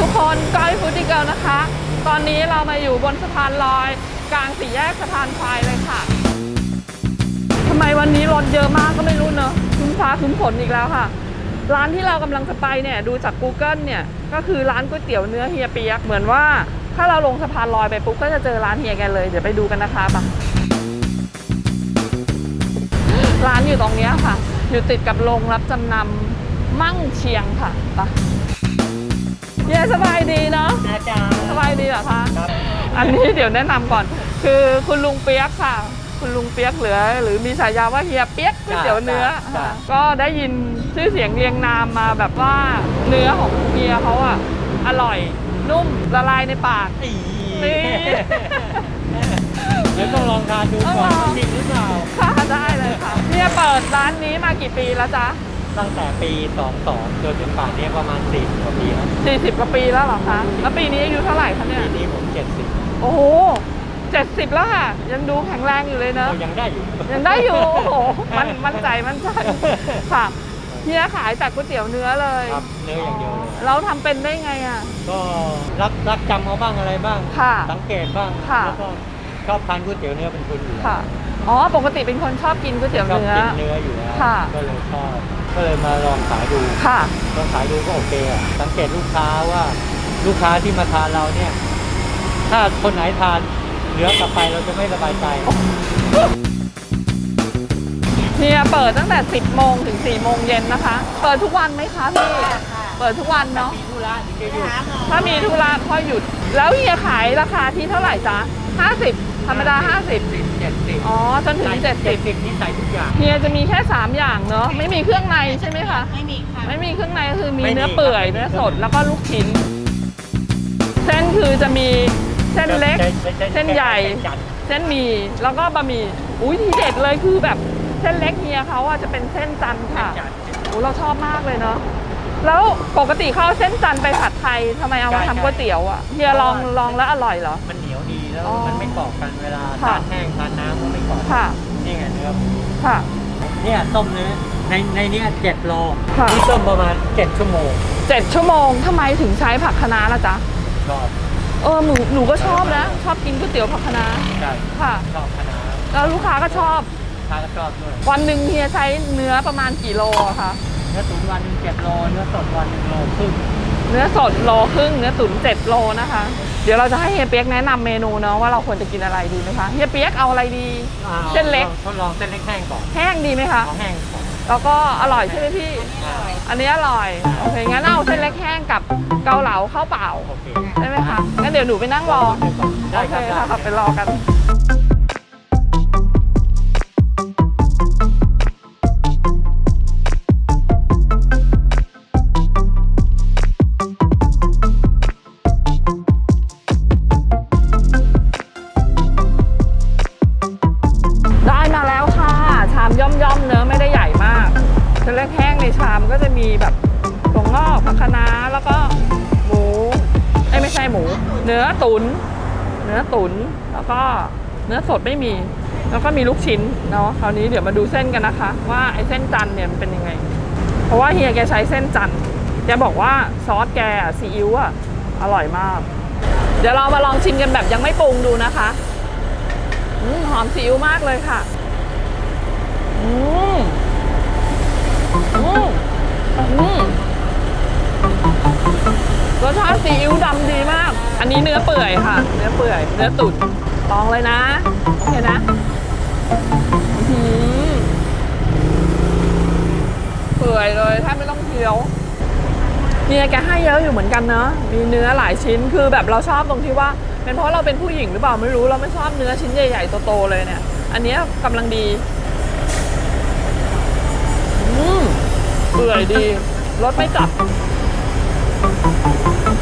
ทุกคนก้อยฟูดดี้เกิลนะคะ ตอนนี้เรามาอยู่บนสะพานลอย กลางสี่แยกสะพานควายเลยค่ะทำไมวันนี้รถเยอะมากก็ไม่รู้เนอะคุ้มฟ้าคุ้มฝนอีกแล้วค่ะ ร้านที่เรากำลังจะไปเนี่ยดูจาก Google เนี่ยก็คือร้านก๋วยเตี๋ยวเนื้อเฮียเปียกเหมือนว่าถ้าเราลงสะพานลอยไปปุ๊บก็จะเจอร้านเฮียแกเลยเดี๋ยวไปดูกันนะคะปะร้านอยู่ตรงเนี้ยค่ะ อยู่ติดกับโรงรับจำนำมั่งเชียงค่ะปะ อันนี้เดี๋ยวแนะนำก่อน คือคุณลุงเปียกค่ะ คุณลุงเปียกเหลือ หรือมีฉายาว่าเฮียเปียกก๋วยเตี๋ยวเนื้อจ้ะค่ะก็ได้ยินชื่อเสียงเรียงนามมาแบบว่าเนื้อของเฮียเขาอะอร่อยนุ่มละลายในปากอีนี่เดี๋ยวต้องลองทานดูก่อนเอาเหรอว่าจริงหรือเปล่าค่ะได้เลยค่ะเฮียเปิดร้านนี้มากี่ปีแล้วจ๊ะตั้งแต่ปี 22 จนถึงป่านนี้ประมาณ 40 กว่าปีแล้ว40 กว่าปีแล้วเหรอคะ แล้วปีนี้อายุเท่าไหร่คะเนี่ย ปีนี้ผม 70 โอ้โห70แล้วค่ะ ยังดูแข็งแรงอยู่เลยเนอะก็ยังได้อยู่ ยังได้อยู่ โอ้โห มันมั่นใจมั่นใจค่ะเฮียขายแต่ก๋วยเตี๋ยวเนื้อเลยครับเนื้ออย่างเดียวเลยเราทำเป็นได้ไงอะ ก็รักรักจำเอาบ้างอะไรบ้างค่ะสังเกตบ้างค่ะแล้วก็ชอบทานก๋วยเตี๋ยวเนื้อเป็นคนอยู่แล้วค่ะ อ๋อ ปกติเป็นคนชอบกินก๋วยเตี๋ยวชอบเนื้อกินเนื้ออยู่แล้วค่ะก็เลยชอบ ก็เลยมาลองขายดู ค่ะลองขายดูก็โอเคอะสังเกตลูกค้าว่าลูกค้าที่มาทานเราเนี่ย ถ้าคนไหนทานเหลือกลับไปเราจะไม่สบายใจ เฮียเปิดตั้งแต่ 10 โมงถึง 4 โมงเย็นนะคะ เปิดทุกวันไหมคะพี่เปิดทุกวันเนาะ มีธุระถึงจะหยุดถ้ามีธุระค่อยหยุด แล้วเฮียขายราคาที่เท่าไหร่จ๊ะ 50 ธรรมดา 50สิบเจ็ดสิบอ๋อ จนถึงเจ็ด70 สิบนี่ใส่ทุกอย่าง เฮียจะมีแค่ 3 อย่างเนาะ ไม่มีเครื่องในใช่ไหมคะ ไม่มีค่ะ ไม่มีเครื่องในก็คือมีไม่มีเนื้อเปื่อย ครับ เนื้อสด แล้วก็ลูกชิ้น เส้นคือจะมี เส้นเล็ก เส้นใหญ่จัดเส้นหมี่แล้วก็บะหมี่อุ้ยทีเด็ดเลยคือแบบเส้นเล็กเฮียเขาอะจะเป็นเส้นจันทร์ค่ะจัดโอ้เราชอบมากเลยเนาะแล้วปกติเขาเอาเส้นจันทร์ไปผัดไทยทำไมเอามาใช่ทำก๋วยเตี๋ยวอะเฮียลองลองแล้วอร่อยเหรอมันเหนียวดีแล้วอ๋อมันไม่เกาะกันเวลาค่ะทานแห้งทานน้ำก็ไม่เกาะค่ะนี่ไงเนื้อค่ะเนี่ยต้มเนื้อในในเนี้ยเจ็ดโลค่ะนี่ต้มประมาณเจ็ดชั่วโมงเจ็ดชั่วโมงทำไมถึงใช้ผักคะน้าล่ะจ๊ะชอบ เออหนูหนูก็ชอบนะ ชอบกินก๋วยเตี๋ยวผักคะน้าใช่ค่ะชอบคณะแล้วลูกค้าก็ชอบ ทานก็ชอบด้วยวันหนึ่งเฮียใช้เนื้อประมาณกี่โลอะคะ เนื้อตุ๋นวันหนึ่งเจ็ดโลเนื้อสดวันหนึ่งโลครึ่งเนื้อสดโลครึ่ง เนื้อตุ๋น7โลนะคะ เดี๋ยวเราจะให้เฮียเปียกแนะนำเมนูเนาะว่าเราควรจะกินอะไรดีไหมคะ เฮียเปียกเอาอะไรดีอ่าเส้นเล็กทดลองเส้นเล็กแห้งก่อนแห้งดีไหมคะ เอาแห้งก่อน แล้วก็อร่อยใช่ไหมพี่อ่าอันนี้อร่อย โอเค งั้นเอาเส้นเล็กแห้งกับเกาเหลาข้าวเปล่าโอเคได้ไหมคะ งั้นเดี๋ยวหนูไปนั่งรอได้โอคเครับค่ะได้ไปรอกัน เนื้อตุน เนื้อตุนแล้วก็เนื้อสดไม่มี แล้วก็มีลูกชิ้นเนาะคราวนี้เดี๋ยวมาดูเส้นกันนะคะ ว่าไอ้เส้นจันเนี่ยมันเป็นยังไง เพราะว่าเฮียแกใช้เส้นจันแกบอกว่าซอสแกซีอิ๊วอะอร่อยมาก เดี๋ยวเรามาลองชิมกันแบบยังไม่ปรุงดูนะคะอืหอมซีอิ๊วมากเลยค่ะ อืม อันนี้เนื้อเปื่อยค่ะ เนื้อเปื่อย เนื้อตุ๋นลองเลยนะ โอเคนะเปื่อยเลยแทบไม่ต้องเคี้ยวเนี่ยแกให้เยอะอยู่เหมือนกันเนอะมีเนื้อหลายชิ้นคือแบบเราชอบตรงที่ว่า เป็นเพราะเราเป็นผู้หญิงหรือเปล่าไม่รู้เราไม่ชอบเนื้อชิ้นใหญ่ๆโตๆเลยเนี่ย อันนี้กำลังดีอืมเปื่อยดีรสไม่จัดอืม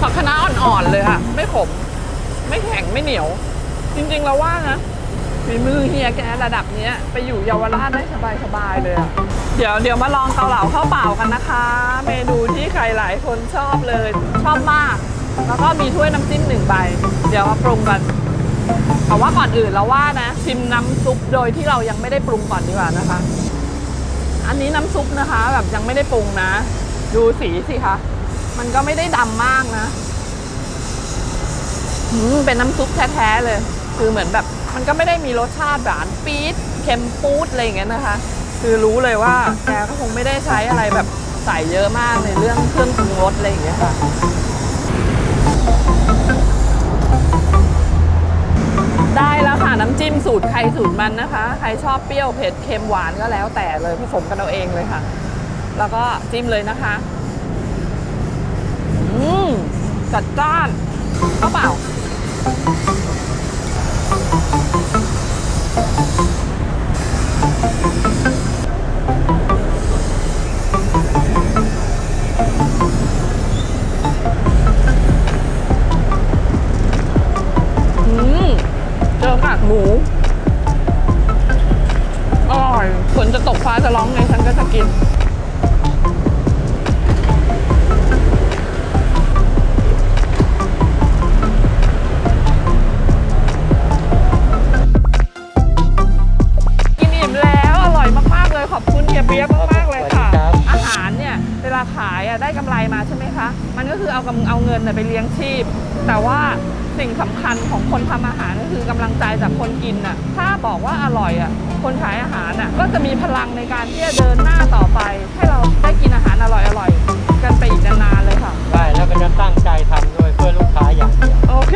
ผักคะน้าอ่อนๆเลยค่ะ ไม่ขม ไม่แข็งไม่เหนียว จริงๆเราว่านะฝีมือเฮียแกระดับเนี้ย ไปอยู่เยาวราชได้สบายๆเลยอะเดี๋ยวเดี๋ยวมาลองเกาเหลาข้าวเปล่ากันนะคะ เมนูที่ใครหลายคนชอบเลย ชอบมาก แล้วก็มีถ้วยน้ำจิ้มหนึ่งใบ เดี๋ยวมาปรุงกันแต่ว่าก่อนอื่นเราว่านะ ชิมน้ำซุปโดยที่เรายังไม่ได้ปรุงก่อนดีกว่านะคะ อันนี้น้ำซุปนะคะ แบบยังไม่ได้ปรุงนะ ดูสีสิคะ มันก็ไม่ได้ดำมากนะอืมเป็นน้ำซุปแท้ๆเลย คือเหมือนแบบ มันก็ไม่ได้มีรสชาติหวานปี๊ดเค็มปูดอะไรอย่างเงี้ยนะคะ คือรู้เลยว่าแกก็คงไม่ได้ใช้อะไรแบบใส่เยอะมากในเรื่องเครื่องปรุงรสอะไรอย่างเงี้ยค่ะ ได้แล้วค่ะน้ำจิ้ม สูตรใครสูตรมันนะคะ ใครชอบเปรี้ยวเผ็ดเค็มหวานก็แล้วแต่เลยผสมกันเอาเองเลยค่ะ แล้วก็จิ้มเลยนะคะ อืมจัดจ้านเข้าเปล่า ฟ้าจะร้องไงฉันก็จะกิน ลาขายอะได้กำไรมาใช่ไหมคะ มันก็คือเอากำเอาเงินน่ะไปเลี้ยงชีพ แต่ว่าสิ่งสำคัญของคนทำอาหารก็คือกำลังใจจากคนกินน่ะ ถ้าบอกว่าอร่อยอะ คนขายอาหารน่ะก็จะมีพลังในการที่จะเดินหน้าต่อไป ให้เราได้กินอาหารอร่อยๆกันไปอีกนานๆเลยค่ะ ใช่ แล้วก็จะตั้งใจทำด้วยเพื่อลูกค้าอย่างเดียว โอเค